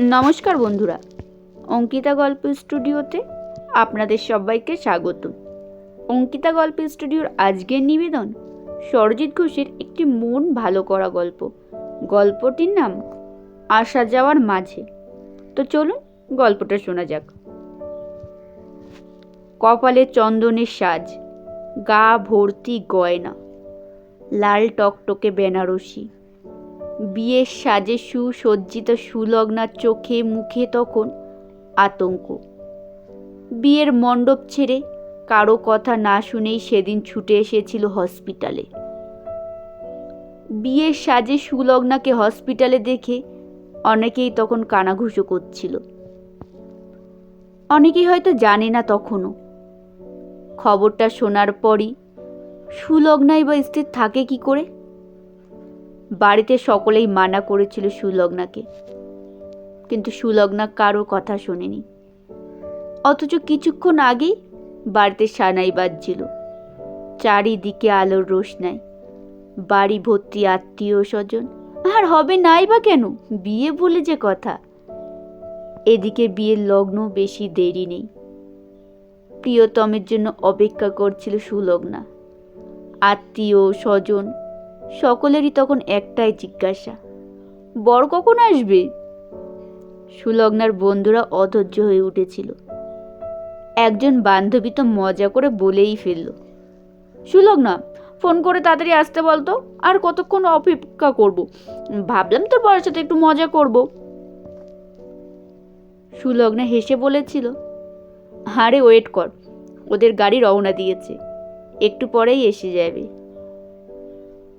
নমস্কার বন্ধুরা, অঙ্কিতা গল্প স্টুডিওতে আপনাদের সবাইকে স্বাগত। অঙ্কিতা গল্প স্টুডিওর আজকের নিবেদন সরজিৎ ঘোষের একটি মন ভালো করা গল্প। গল্পটির নাম আসা যাওয়ার মাঝে। তো চলুন গল্পটা শোনা যাক। কপালে চন্দনের সাজ, গা ভর্তি গয়না, লাল টকটকে বেনারসি বিয়ের সাজে সুসজ্জিত সুলগ্নার চোখে মুখে তখন আতঙ্ক। বিয়ের মণ্ডপ ছেড়ে কারও কথা না শুনেই সেদিন ছুটে এসেছিল হসপিটালে। বিয়ের সাজে সুলগ্নাকে হসপিটালে দেখে অনেকেই তখন কানাঘুষো করছিল। অনেকেই হয়তো জানে না তখনও। খবরটা শোনার পরই সুলগ্নাই বা স্থির থাকে কি করে? বাড়িতে সকলেই মানা করেছিল সুলগ্নাকে। কিন্তু সুলগ্না কারোর কথা শোনেনি। অথচ কিছুক্ষণ আগেই বাড়িতে সানাই বাজছিল। চারিদিকে আলোর রোশনাই। বাড়ি ভর্তি আত্মীয় স্বজন। আর হবে নাই বা কেন? বিয়ে বলে যে কথা। এদিকে বিয়ের লগ্ন বেশি দেরি নেই। প্রিয়তমের জন্য অপেক্ষা করছিল সুলগ্না। আত্মীয় স্বজন সকলেরই তখন একটাই জিজ্ঞাসা, বর কখন আসবে? সুলগ্নার বন্ধুরা অধৈর্য হয়ে উঠেছিল। একজন বান্ধবী তো মজা করে বলেই ফেলল, সুলগ্না, ফোন করে তাড়াতাড়ি আসতে বলতো, আর কতক্ষণ অপেক্ষা করব? ভাবলাম তোর বরের সাথে একটু মজা করব। সুলগ্না হেসে বলেছিল হারে ওয়েট কর, ওদের গাড়ি রওনা দিয়েছে, একটু পরেই এসে যাবে।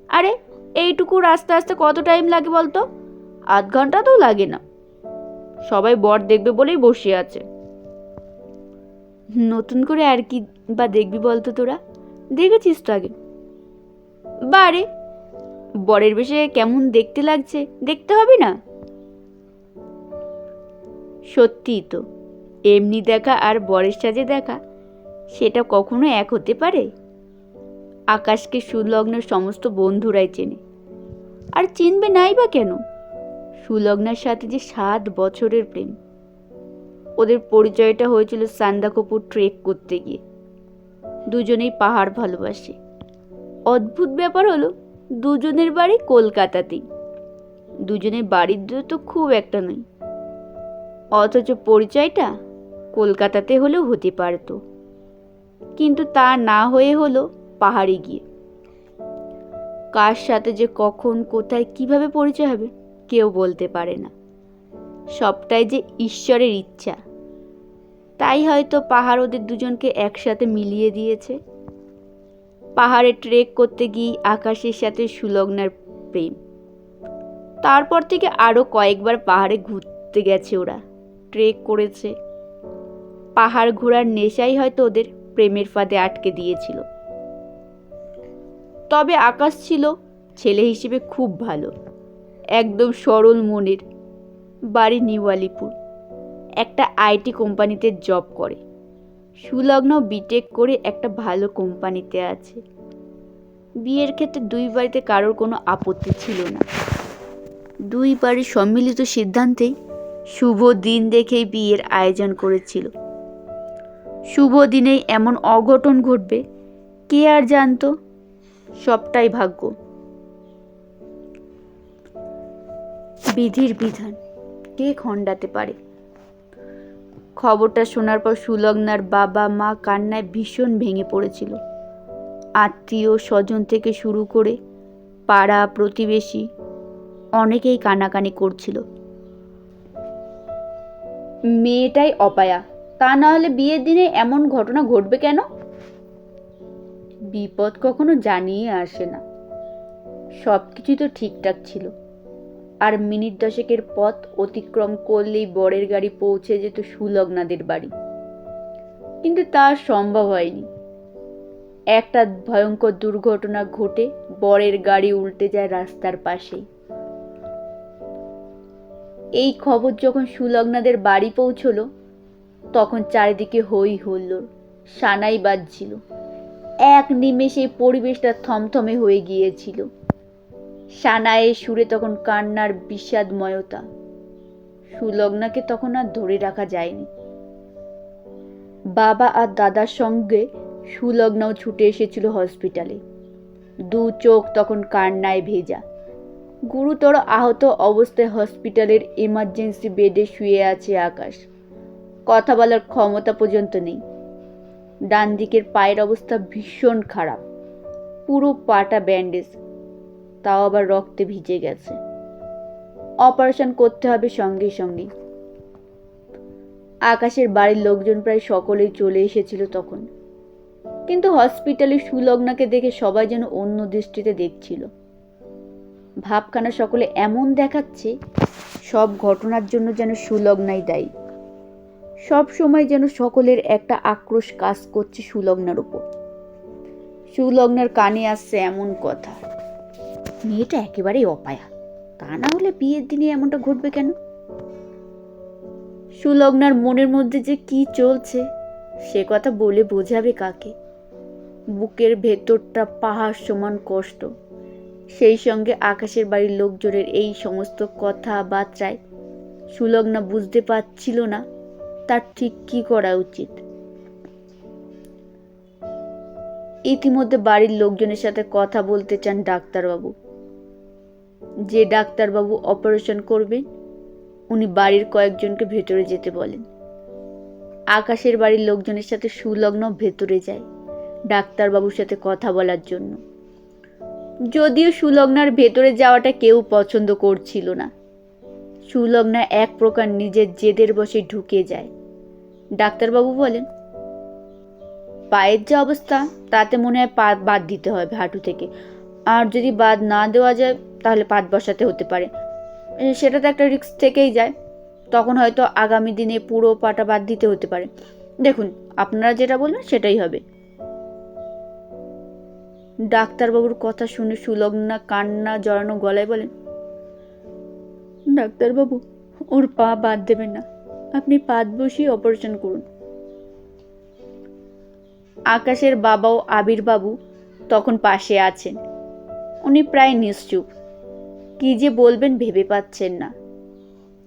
আরে, এইটুকু রাস্তা আসতে কত টাইম লাগে বলতো? আধ ঘণ্টা তো লাগে না। সবাই বর দেখবে বলেই বসে আছে। নতুন করে আর কি বা দেখবি বলতো তোরা? দেখেছিস তো আগে? বারে বরের বেশে কেমন দেখতে লাগছে? দেখতে হবে না? সত্যিই তো, এমনি দেখা আর বরের সাজে দেখা, সেটা কখনো এক হতে পারে? আকাশকে সুলগ্নের সমস্ত বন্ধুরাই চেনে। আর চিনবে নাই বা কেন? সুলগ্নার সাথে যে সাত বছরের প্রেম। ওদের পরিচয়টা হয়েছিল সান্দাকপুর ট্রেক করতে গিয়ে। দুজনেই পাহাড় ভালোবাসে। অদ্ভুত ব্যাপার হলো, দুজনের বাড়ি কলকাতাতেই। দুজনের বাড়ির দূর তো খুব একটা নয়। অথচ পরিচয়টা কলকাতাতে হলেও হতে পারতো। কিন্তু তা না হয়ে হলো পাহাড়ে গিয়ে। কার সাথে যে কখন, কোথায়, কীভাবে পরিচয় হবে কেউ বলতে পারে না। সবটাই যে ঈশ্বরের ইচ্ছা। তাই হয়তো পাহাড় ওদের দুজনকে একসাথে মিলিয়ে দিয়েছে। পাহাড়ে ট্রেক করতে গিয়ে আকাশের সাথে সুলগ্নার প্রেম। তারপর থেকে আরও কয়েকবার পাহাড়ে ঘুরতে গেছে ওরা। ট্রেক করেছে। পাহাড় ঘোরার নেশাই হয়তো ওদের প্রেমের ফাঁদে আটকে দিয়েছিল। তবে আকাশ ছিল ছেলে হিসেবে খুব ভালো। একদম সরল মনের। বাড়ি নিউ আলিপুর। একটা আইটি কোম্পানিতে জব করে। সুলগ্ন বিটেক করে একটা ভালো কোম্পানিতে আছে। বিয়ের ক্ষেত্রে দুই বাড়িতে কারোর কোনো আপত্তি ছিল না। দুই বাড়ির সম্মিলিত সিদ্ধান্তেই শুভ দিন দেখেই বিয়ের আয়োজন করেছিল। শুভ দিনেই এমন অঘটন ঘটবে, কে আর জানতো? সবটাই ভাগ্য। বিধির বিধান, কে খণ্ডাতে পারে? খবরটা শোনার পর সুলগ্নার বাবা মা কান্নায় ভীষণ ভেঙে পড়েছিল। আত্মীয় স্বজন থেকে শুরু করে পাড়া প্রতিবেশী অনেকেই কানাকানি করছিল। মেয়েটাই অপায়া, তা না হলে বিয়ের দিনে এমন ঘটনা ঘটবে কেন? বিপদ কখনো জানিয়ে আসে না। সব কিছু তো ঠিকঠাক ছিল। আর মিনিট দশেকের পথ অতিক্রম করলেই বরের গাড়ি পৌঁছে যেত সুলগ্নাদের বাড়ি। কিন্তু তা সম্ভব হয়নি। একটা ভয়ঙ্কর দুর্ঘটনা ঘটে, বরের গাড়ি উল্টে যায় রাস্তার পাশেই এই খবর যখন সুলগ্নাদের বাড়ি পৌঁছলো, তখন চারিদিকে হই হুল্লোড়, সানাই বাজছিল। এক নিমেষে পরিবেশটা থমথমে হয়ে গিয়েছিল। সানায়ে সুরে তখন কান্নার বিষাদময়তা। সুলগ্নাকে তখন আর ধরে রাখা যায়নি। বাবা আর দাদার সঙ্গে সুলগ্নাও ছুটে এসেছিল হসপিটালে। দু চোখ তখন কান্নায় ভেজা। গুরুতর আহত অবস্থায় হসপিটালের ইমার্জেন্সি বেডে শুয়ে আছে আকাশ। কথা বলার ক্ষমতা পর্যন্ত নেই। ডান দিকের পায়ের অবস্থা ভীষণ খারাপ। পুরো পাটা ব্যান্ডেজ, তাও আবার রক্তে ভিজে গেছে। অপারেশন করতে হবে সঙ্গে সঙ্গে। আকাশের বাড়ির লোকজন প্রায় সকলেই চলে এসেছিল তখন। কিন্তু হসপিটালে সুলগ্নাকে দেখে সবাই যেন অন্য দৃষ্টিতে দেখছিল। ভাবখানা সকলে এমন দেখাচ্ছে, সব ঘটনার জন্য যেন সুলগ্নাই দায়ী। সব সময় যেন সকলের একটা আক্রোশ কাজ করছে সুলগ্নার উপর। সুলগ্নার কানে আসছে এমন কথা। মেয়েটা একেবারেই অপায়া। তা না হলে বিয়ের দিনে এমনটা ঘটবে কেন? সুলগ্নার মনের মধ্যে যে কি চলছে, সে কথা বলে বোঝাবে কাকে? বুকের ভেতরটা পাহাড় সমান কষ্ট। সেই সঙ্গে আকাশের বাড়ির লোকজনের এই সমস্ত কথা কথাবার্তায় সুলগ্না বুঝতে পারছিল না। তার ঠিক কি করা উচিত? ইতিমধ্যে বাড়ির লোকজনের সাথে কথা বলতে চান ডাক্তারবাবু। যে ডাক্তারবাবু অপারেশন করবেন, উনি বাড়ির কয়েকজনকে ভেতরে যেতে বলেন। আকাশের বাড়ির লোকজনের সাথে সুলগ্ন ভেতরে যায় ডাক্তারবাবুর সাথে কথা বলার জন্য। যদিও সুলগ্নার ভেতরে যাওয়াটা কেউ পছন্দ করছিল না। সুলগ্না এক প্রকার নিজের জেদের বসে ঢুকে যায়। ডাক্তারবাবু বলেন, পায়ের যে অবস্থা, তাতে মনে হয় পা বাদ দিতে হবে হাঁটু থেকে। আর যদি বাদ না দেওয়া যায়, তাহলে পাত বসাতে হতে পারে। সেটা তো একটা রিস্ক থেকেই যায়। তখন হয়তো আগামী দিনে পুরো পাটা বাদ দিতে হতে পারে। দেখুন, আপনারা যেটা বলবেন সেটাই হবে। ডাক্তারবাবুর কথা শুনে সুলগ্না কান্না জড়ানো গলায় বলেন, ডাক্তারবাবু, ওর পা বাদ দেবেন না। আপনি পাত বসিয়ে অপারেশন করুন। আকাশের বাবা ও আবির বাবু তখন পাশে আছেন। উনি প্রায় নিশ্চুপ। কি যে বলবেন ভেবে পাচ্ছেন না।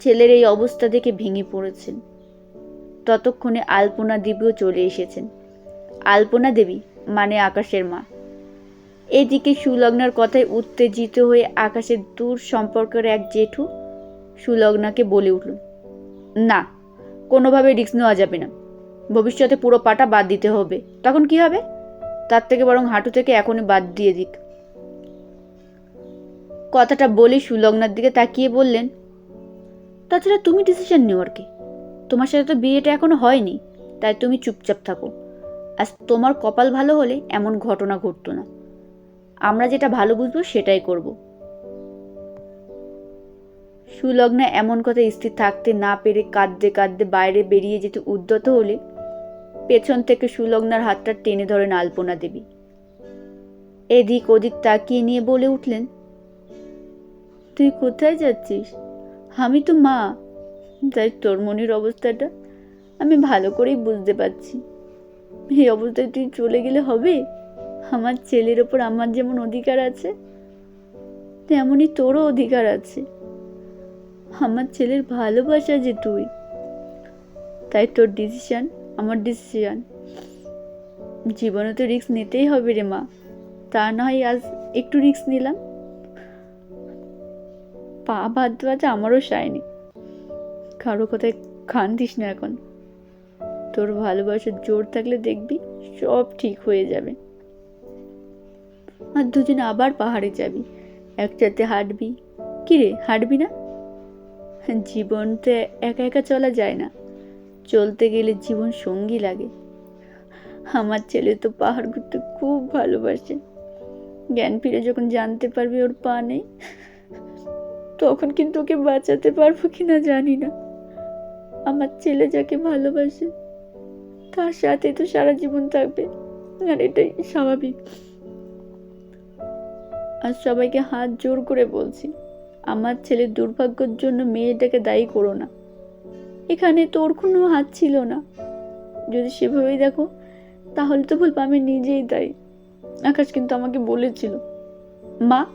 ছেলের এই অবস্থা দেখে ভেঙে পড়েছেন। ততক্ষণে আলপনা দেবীও চলে এসেছেন। আলপনা দেবী মানে আকাশের মা। এদিকে সুলগ্নার কথায় উত্তেজিত হয়ে আকাশের দূর সম্পর্কের এক জেঠু সুলগ্নাকে বলে উঠল না কোনোভাবে রিস্ক নেওয়া যাবে না। ভবিষ্যতে পুরো পাটা বাদ দিতে হবে। তখন কি হবে? তার থেকে বরং হাঁটু থেকে এখনই বাদ দিয়ে দিক। কথাটা বলি সুলগ্নার দিকে তাকিয়ে বললেন, তাছাড়া তুমি ডিসিশন আর কি। তোমার সাথে তো বিয়েটা এখনও হয়নি, তাই তুমি চুপচাপ থাকো। আজ তোমার কপাল ভালো হলে এমন ঘটনা ঘটতো না। আমরা যেটা ভালো বুঝব সেটাই করব। সুলগ্না এমন কথা স্থির থাকতে না পেরে কাঁদতে কাঁদতে বাইরে বেরিয়ে যেতে উদ্যত হলে পেছন থেকে সুলগ্নার হাতটা টেনে ধরেন আলপনা দেবী। এদিক ওদিক তাকিয়ে নিয়ে বলে উঠলেন, তুই কোথায় যাচ্ছিস? আমি তো মা। তাই তোর মনের অবস্থাটা আমি ভালো করেই বুঝতে পারছি। এই অবস্থায় তুই চলে গেলে হবে? আমার ছেলের ওপর আমার যেমন অধিকার আছে, তেমনই তোরও অধিকার আছে। আমার ছেলের ভালোবাসা যে তুই। তাই তোর ডিসিশন আমার ডিসিশন জীবনে তো রিস্ক নিতেই হবে রে মা। তা না হয় আজ একটু রিস্ক নিলাম। পা বাদ দেওয়াতে আমারও সায়নি। কারও কথায় খান দিস না এখন। তোর ভালোবাসার জোর থাকলে দেখবি সব ঠিক হয়ে যাবে। আর দুজন আবার পাহাড়ে যাবি। একসাথে হাঁটবি। কিরে হাঁটবি না? জীবন তো একা একা চলা যায় না। চলতে গেলে জীবন সঙ্গী লাগে। আমার ছেলে তো পাহাড় ঘুরতে খুব ভালোবাসে। জ্ঞান ফিরে যখন জানতে পারবে ওর পা নেই, তখন কিন্তু ওকে বাঁচাতে পারব কিনা জানি না। আমার ছেলে যাকে ভালোবাসে, তার সাথে তো সারা জীবন থাকবে, আর এটাই স্বাভাবিক। আর সবাইকে হাত জোর করে বলছি আমার ছেলের দুর্ভাগ্যের জন্য মেয়েটাকে দায়ী করো না। এখানে তোর কোনো হাত ছিল না। যদি সেভাবেই দেখো, তাহলে তো বলব আমি নিজেই দায়ী। আকাশ কিন্তু আমাকে বলেছিল, মা,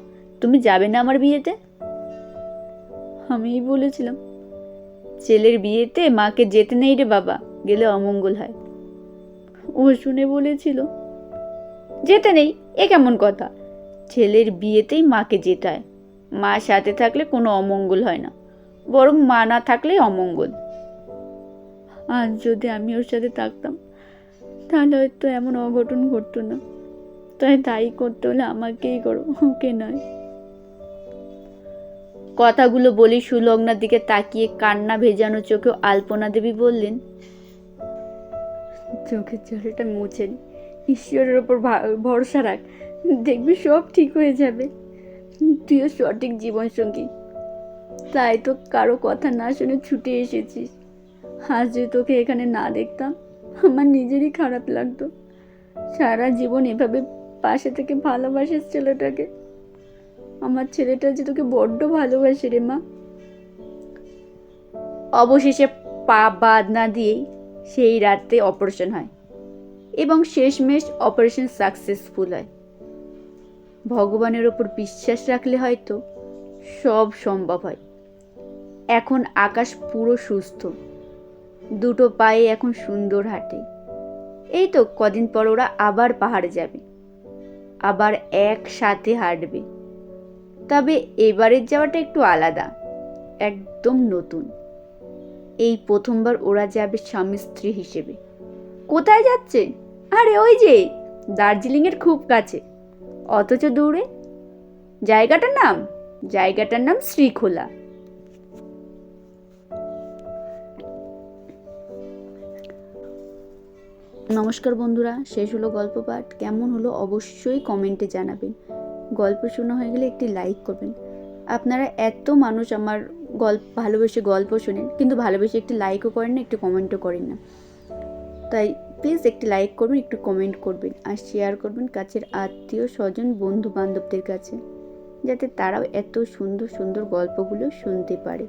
তুমি যাবে না আমার বিয়েতে? আমিই বলেছিলাম, ছেলের বিয়েতে মাকে যেতে নেই রে বাবা, গেলে অমঙ্গল হয়। ও শুনে বলেছিল, যেতে নেই, এ কেমন কথা? ছেলের বিয়েতেই মাকে যেতে হয়। মা সাথে থাকলে কোনো অমঙ্গল হয় না, বরং মা না থাকলেই অমঙ্গল। আর যদি আমি ওর সাথে থাকতাম, তাহলে হয়তো এমন অঘটন ঘটতো না। তাই তাই করতে হলে আমাকেই করো, ওকে নয়। কথাগুলো বলি সুলগ্নার দিকে তাকিয়ে কান্না ভেজানো চোখে আলপনা দেবী বললেন, চোখের জলটা মুছে নি। ঈশ্বরের ওপর ভরসা রাখ। দেখবি সব ঠিক হয়ে যাবে। তুইও সঠিক জীবনসঙ্গী। তাই তো কারও কথা না শুনে ছুটে এসেছিস। আজ যদি তোকে এখানে না দেখতাম, আমার নিজেরই খারাপ লাগতো। সারা জীবন এভাবে পাশে থেকে ভালোবাসিস ছেলেটাকে। আমার ছেলেটা যে তোকে বড্ড ভালোবাসে রে মা। অবশেষে পা বাদ না দিয়েই সেই রাতে অপারেশন হয় এবং শেষমেশ অপারেশন সাকসেসফুল হয়। ভগবানের ওপর বিশ্বাস রাখলে হয়তো সব সম্ভব হয়। এখন আকাশ পুরো সুস্থ। দুটো পায়ে এখন সুন্দর হাঁটে। এই তো কদিন পর ওরা আবার পাহাড়ে যাবে। আবার একসাথে হাঁটবে। তবে এবারের যাওয়াটা একটু আলাদা। একদম নতুন। এই প্রথমবার ওরা যাবে স্বামী স্ত্রী হিসেবে। কোথায় যাচ্ছে? আরে ওই যে, দার্জিলিংয়ের খুব কাছে। অথচ দূরে। জায়গাটার নাম জায়গাটার নাম শ্রীখোলা। নমস্কার বন্ধুরা, শেষ হলো গল্প পাঠ। কেমন হলো অবশ্যই কমেন্টে জানাবেন। গল্প শোনা হয়ে গেলে একটি লাইক করবেন। আপনারা এত মানুষ আমার গল্প, ভালোবেসে গল্প শোনেন, কিন্তু ভালোবেসে একটি লাইকও করেন না, একটি কমেন্টও করেন না। তাই প্লিজ একটি লাইক করবেন, একটু কমেন্ট করবেন আর শেয়ার করবেন কাছের আত্মীয়, স্বজন বন্ধু বান্ধবদের কাছে, যাতে তারাও এত সুন্দর সুন্দর গল্পগুলো শুনতে পারে।